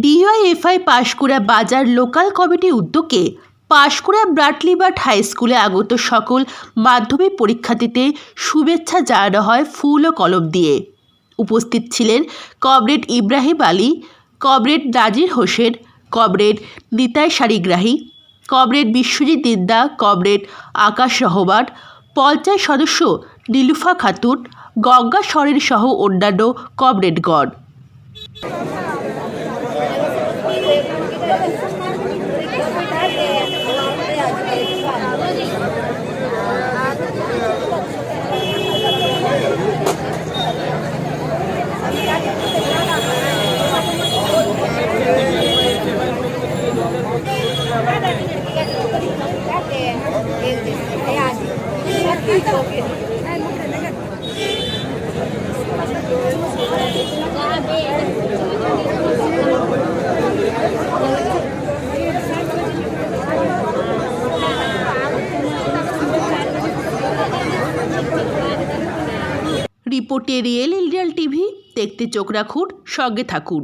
DYFI Panskura বাজার local কমিটির উদ্যোগে পাশকুড়া ব্রাটলিবার্ট হাই স্কুলে আগত সকল মাধ্যমিক পরীক্ষার্থীতে শুভেচ্ছা জানানো হয় ফুল ও কলম দিয়ে। উপস্থিত ছিলেন comrade Ibrahim Ali, comrade Nazir Hossain, comrade Nitai Sarigrahi, comrade Biswajit Dinda, comrade Akash Rahman, panchayat সদস্য নীলুফা খাতুন, গঙ্গা সরেন সহ অন্যান্য কমরেডগণ। রিপোর্টে রিয়েল ইন্ডিয়াল টিভি দেখতে চোখ রাখুন সঙ্গে থাকুন।